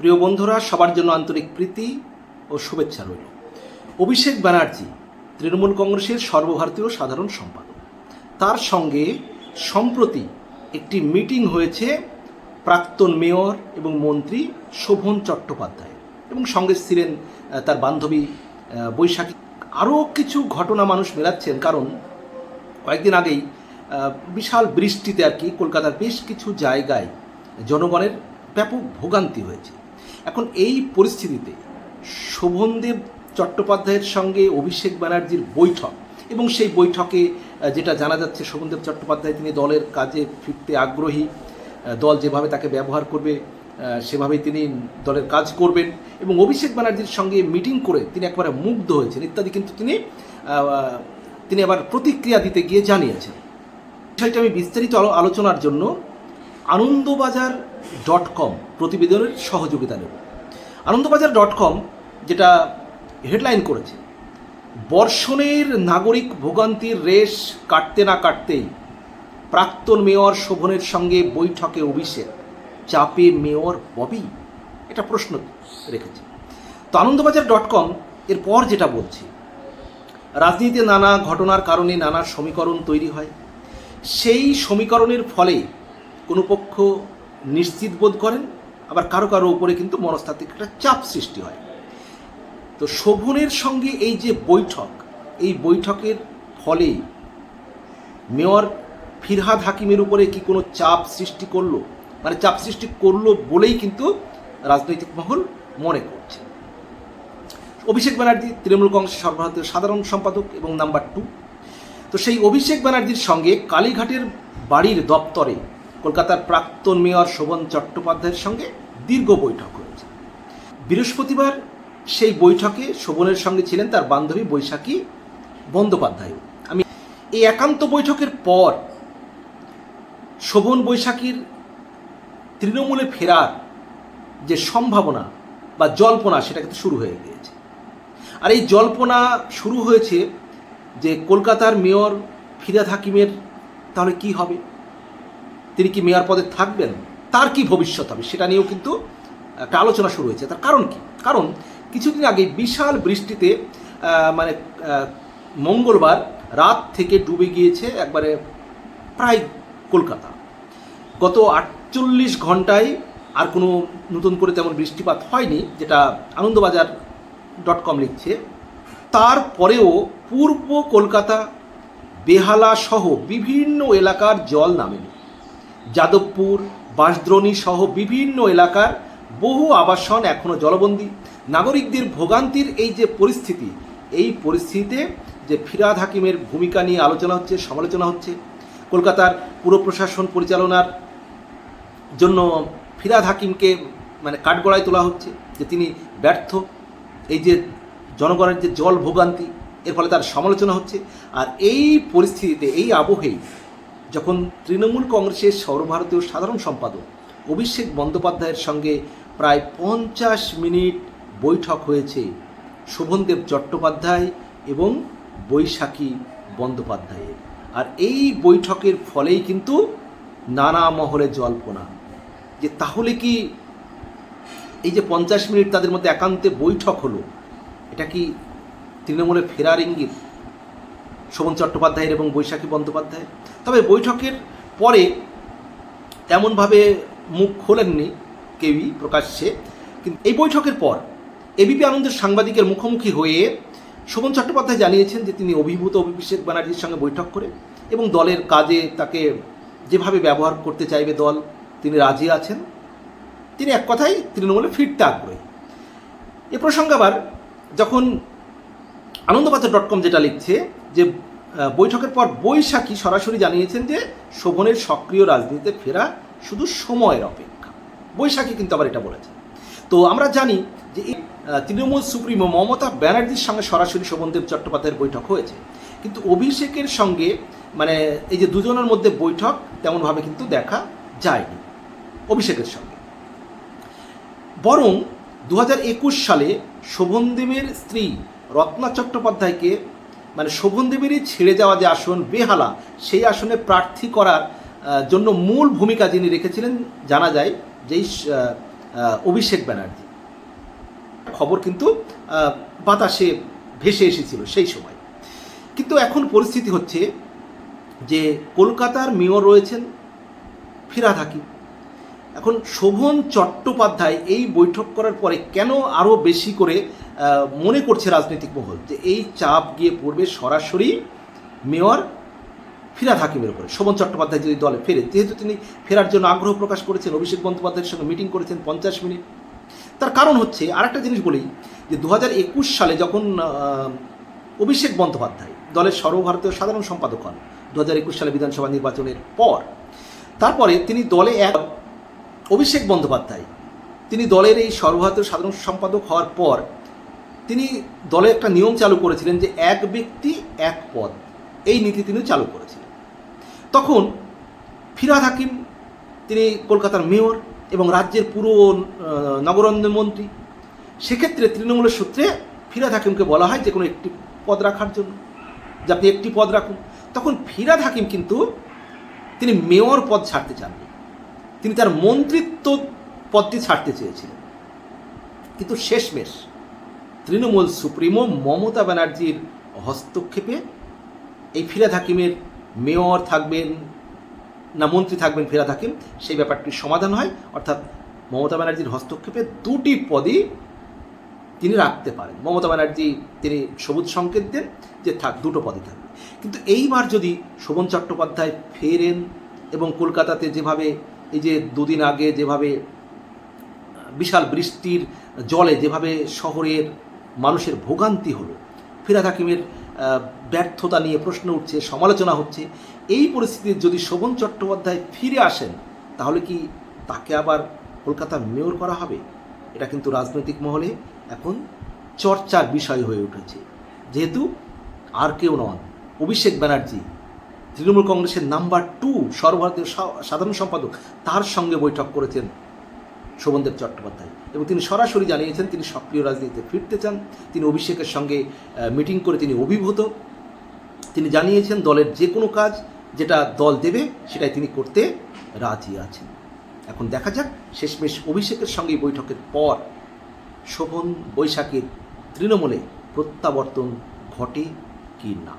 প্রিয় বন্ধুরা, সবার জন্য আন্তরিক প্রীতি ও শুভেচ্ছা রইল। অভিষেক ব্যানার্জি, তৃণমূল কংগ্রেসের সর্বভারতীয় সাধারণ সম্পাদক। তার সঙ্গে সম্প্রতি একটি মিটিং হয়েছে প্রাক্তন মেয়র এবং মন্ত্রী শোভন চট্টোপাধ্যায় এবং সঙ্গে ছিলেন তার বান্ধবী বৈশাখী। আরও কিছু ঘটনা মানুষ মেলাচ্ছেন, কারণ কয়েকদিন আগেই বিশাল বৃষ্টিতে আর কি, কলকাতার বেশ কিছু জায়গায় জনগণের ব্যাপক ভোগান্তি হয়েছে। এখন এই পরিস্থিতিতে শোভনদেব চট্টোপাধ্যায়ের সঙ্গে অভিষেক ব্যানার্জির বৈঠক এবং সেই বৈঠকে যেটা জানা যাচ্ছে শোভনদেব চট্টোপাধ্যায় তিনি দলের কাজে ফিরতে আগ্রহী দল যেভাবে তাকে ব্যবহার করবে আহ, সেভাবেই তিনি দলের কাজ করবেন এবং অভিষেক ব্যানার্জির সঙ্গে মিটিং করে তিনি একবারে মুগ্ধ হয়েছেন। ইত্যাদি কিন্তু তিনি তিনি আবার প্রতিক্রিয়া দিতে গিয়ে জানিয়েছেন। বিষয়টি আমি বিস্তারিত আলোচনার জন্য আনন্দবাজার ডট কম প্রতিবেদনের সহযোগিতা নেব। আনন্দবাজার ডট কম যেটা হেডলাইন করেছে, বর্ষণের নাগরিক ভোগান্তির রেশ কাটতে না কাটতেই প্রাক্তন মেয়র শোভনের সঙ্গে বৈঠকে অভিষেক, চাপে মেয়র ববি, এটা প্রশ্ন রেখেছে। তো আনন্দবাজার ডট কম এরপর যেটা বলছে, রাজনীতিতে নানা ঘটনার কারণে নানা সমীকরণ তৈরি হয়। সেই সমীকরণের ফলে পক্ষ নিশ্চিত বোধ করেন, আবার কারও কারও উপরে কিন্তু মনস্তাত্ত্বিক একটা চাপ সৃষ্টি হয়। তো শোভনের সঙ্গে এই যে বৈঠক, এই বৈঠকের ফলে মেয়র ফিরহাদ হাকিমের উপরে কি কোনো চাপ সৃষ্টি করল? মানে চাপ সৃষ্টি করল বলেই কিন্তু রাজনৈতিক মহল মনে করছে। অভিষেক ব্যানার্জি তৃণমূল কংগ্রেসের সর্বভারতীয় সাধারণ সম্পাদক এবং নাম্বার টু। তো সেই অভিষেক ব্যানার্জির সঙ্গে কালীঘাটের বাড়ির দপ্তরে কলকাতার প্রাক্তন মেয়র শোভন চট্টোপাধ্যায়ের সঙ্গে দীর্ঘ বৈঠক হয়েছে। বৃহস্পতিবার সেই বৈঠকে শোভনের সঙ্গে ছিলেন তার বান্ধবী বৈশাখী বন্দ্যোপাধ্যায়। আমি এই একান্ত বৈঠকের পর শোভন বৈশাখীর তৃণমূলে ফেরার যে সম্ভাবনা বা জল্পনা, সেটা কিন্তু শুরু হয়ে গিয়েছে। আর এই জল্পনা শুরু হয়েছে যে কলকাতার মেয়র ফিরাদ হাকিমের তাহলে কি হবে? তিনি কি মেয়র পদে থাকবেন? তার কি ভবিষ্যৎ হবে? সেটা নিয়েও কিন্তু একটা আলোচনা শুরু হয়েছে। তার কারণ কি? কারণ কিছুদিন আগে বিশাল বৃষ্টিতে মানে মঙ্গলবার রাত থেকে ডুবে গিয়েছে একবারে প্রায় কলকাতা। গত আটচল্লিশ ঘন্টায় আর কোনো নতুন করে তেমন বৃষ্টিপাত হয়নি, যেটা আনন্দবাজার ডট কম লিখছে। তারপরেও পূর্ব কলকাতা, বেহালা সহ বিভিন্ন এলাকার জল নামেনি। যাদবপুর, বাঁশদ্রোণী সহ বিভিন্ন এলাকার বহু আবাসন এখনও জলবন্দী। নাগরিকদের ভোগান্তির এই যে পরিস্থিতি, এই পরিস্থিতিতে যে ফিরাদ হাকিমের ভূমিকা নিয়ে আলোচনা হচ্ছে, সমালোচনা হচ্ছে, কলকাতার পুর প্রশাসন পরিচালনার জন্য ফিরাদ হাকিমকে মানে কাঠগড়ায় তোলা হচ্ছে, যে তিনি ব্যর্থ। এই যে জনগণের যে জল ভোগান্তি, এর ফলে তার সমালোচনা হচ্ছে। আর এই পরিস্থিতিতে, এই আবহেই যখন তৃণমূল কংগ্রেসের সর্বভারতীয় সাধারণ সম্পাদক অভিষেক বন্দ্যোপাধ্যায়ের সঙ্গে প্রায় পঞ্চাশ মিনিট বৈঠক হয়েছে শোভনদেব চট্টোপাধ্যায় এবং বৈশাখী বন্দ্যোপাধ্যায়ের। আর এই বৈঠকের ফলেই কিন্তু নানা মহলে জল্পনা। যে তাহলে কি এই যে পঞ্চাশ মিনিট তাদের মধ্যে একান্তে বৈঠক হলো, এটা কি তৃণমূলে ফেরার ইঙ্গিত? শোভন চট্টোপাধ্যায়ের এবং বৈশাখী বন্দ্যোপাধ্যায় তবে বৈঠকের পরে তেমনভাবে মুখ খোলেননি কেউই, প্রকাশ্যে। কিন্তু এই বৈঠকের পর এবিপি আনন্দের সাংবাদিকের মুখোমুখি হয়ে শোভন চট্টোপাধ্যায় জানিয়েছেন যে তিনি অভিভূত অভিষেক ব্যানার্জির সঙ্গে বৈঠক করে এবং দলের কাজে তাকে যেভাবে ব্যবহার করতে চাইবে দল, তিনি রাজি আছেন। তিনি এক কথাই তৃণমূলে ফিরতে আগ্রহী। এ প্রসঙ্গে আবার যখন আনন্দবাজার ডট কম যেটা লিখছে যে বৈঠকের পর বৈশাখী সরাসরি জানিয়েছেন যে শোভনের সক্রিয় রাজনীতিতে ফেরা শুধু সময়ের অপেক্ষা। বৈশাখী কিন্তু আবার এটা বলেছে। তো আমরা জানি যে তৃণমূল সুপ্রিমো মমতা ব্যানার্জির সঙ্গে সরাসরি শোভনদেব চট্টোপাধ্যায়ের বৈঠক হয়েছে। কিন্তু অভিষেকের সঙ্গে মানে এই যে দুজনের মধ্যে বৈঠক তেমনভাবে কিন্তু দেখা যায়নি অভিষেকের সঙ্গে। বরং দু হাজার একুশ সালে শোভনদেবের স্ত্রী রত্না চট্টোপাধ্যায়কে মানে শোভনদেবেরই ছেড়ে যাওয়া যে আসন বেহালা, সেই আসনে প্রার্থী করার জন্য মূল ভূমিকা যিনি রেখেছিলেন, জানা যায় যেই অভিষেক ব্যানার্জি। খবর কিন্তু বাতাসে ভেসে এসেছিল সেই সময়। কিন্তু এখন পরিস্থিতি হচ্ছে যে কলকাতার মেয়র রয়েছেন ফিরাদ হাকিম। এখন শোভন চট্টোপাধ্যায় এই বৈঠক করার পরে কেন আরও বেশি করে মনে করছে রাজনৈতিক মহল যে এই চাপ গিয়ে পড়বে সরাসরি মেয়র ফিরাদ হাকিমের উপরে। শোভন চট্টোপাধ্যায় যদি দলে ফেরে যেহেতু তিনি ফেরার জন্য আগ্রহ প্রকাশ করেছেন, অভিষেক বন্দ্যোপাধ্যায়ের সঙ্গে মিটিং করেছেন পঞ্চাশ মিনিট। তার কারণ হচ্ছে, আরেকটা জিনিস বলি, যে দু হাজার একুশ সালে যখন অভিষেক বন্দ্যোপাধ্যায় দলের সর্বভারতীয় সাধারণ সম্পাদক হন দু হাজার একুশ সালে বিধানসভা নির্বাচনের পর, তারপরে তিনি দলে এক অভিষেক বন্দ্যোপাধ্যায়, তিনি দলের এই সর্বভারতীয় সাধারণ সম্পাদক হওয়ার পর তিনি দলে একটা নিয়ম চালু করেছিলেন যে এক ব্যক্তি এক পদ। এই নীতি তিনি চালু করেছিলেন। তখন ফিরাদ হাকিম তিনি কলকাতার মেয়র এবং রাজ্যের পুরো আহ, মন্ত্রী সেক্ষেত্রে তৃণমূলের সূত্রে ফিরাদ হাকিমকে বলা হয় যে কোনো একটি পদ রাখার জন্য। যে আপনি একটি পদ রাখুন। তখন ফিরাদ হাকিম কিন্তু তিনি মেয়র পদ ছাড়তে চাননি। তিনি তার মন্ত্রিত্ব পদটি ছাড়তে চেয়েছিলেন। কিন্তু শেষমেশ তৃণমূল সুপ্রিমো মমতা ব্যানার্জির হস্তক্ষেপে এই ফিরাদ হাকিমের মেয়র থাকবেন না মন্ত্রী থাকবেন ফিরাদ হাকিম, সেই ব্যাপারটির সমাধান হয়। অর্থাৎ মমতা ব্যানার্জির হস্তক্ষেপে দুটি পদই তিনি রাখতে পারেন। মমতা ব্যানার্জি তিনি সবুজ সংকেত দেন যে থাক, দুটো পদই থাকবে। কিন্তু এইবার যদি শোভন চট্টোপাধ্যায় ফেরেন এবং কলকাতাতে যেভাবে এই যে দুদিন আগে যেভাবে বিশাল বৃষ্টির জলে যেভাবে শহরের মানুষের ভোগান্তি হলো। ফিরাদ হাকিমের ব্যর্থতা নিয়ে প্রশ্ন উঠছে, সমালোচনা হচ্ছে। এই পরিস্থিতিতে যদি শোভন চট্টোপাধ্যায় ফিরে আসেন, তাহলে কি তাকে আবার কলকাতার মেয়র করা হবে? এটা কিন্তু রাজনৈতিক মহলে এখন চর্চার বিষয় হয়ে উঠেছে। যেহেতু আর কেউ নন, অভিষেক ব্যানার্জি, তৃণমূল কংগ্রেসের নাম্বার টু সর্বভারতীয় সাধারণ সম্পাদক, তার সঙ্গে বৈঠক করেছেন শোভনদেব চট্টোপাধ্যায়। এবং তিনি সরাসরি জানিয়েছেন, তিনি সক্রিয় রাজনীতিতে ফিরতে চান। তিনি অভিষেকের সঙ্গে মিটিং করে তিনি অভিভূত। তিনি জানিয়েছেন, দলের যে কোনো কাজ যেটা দল দেবে, সেটাই তিনি করতে রাজি আছেন। এখন দেখা যাক, শেষমেশ অভিষেকের সঙ্গে বৈঠকের পর শোভন বৈশাখীর তৃণমূলে প্রত্যাবর্তন ঘটে কি না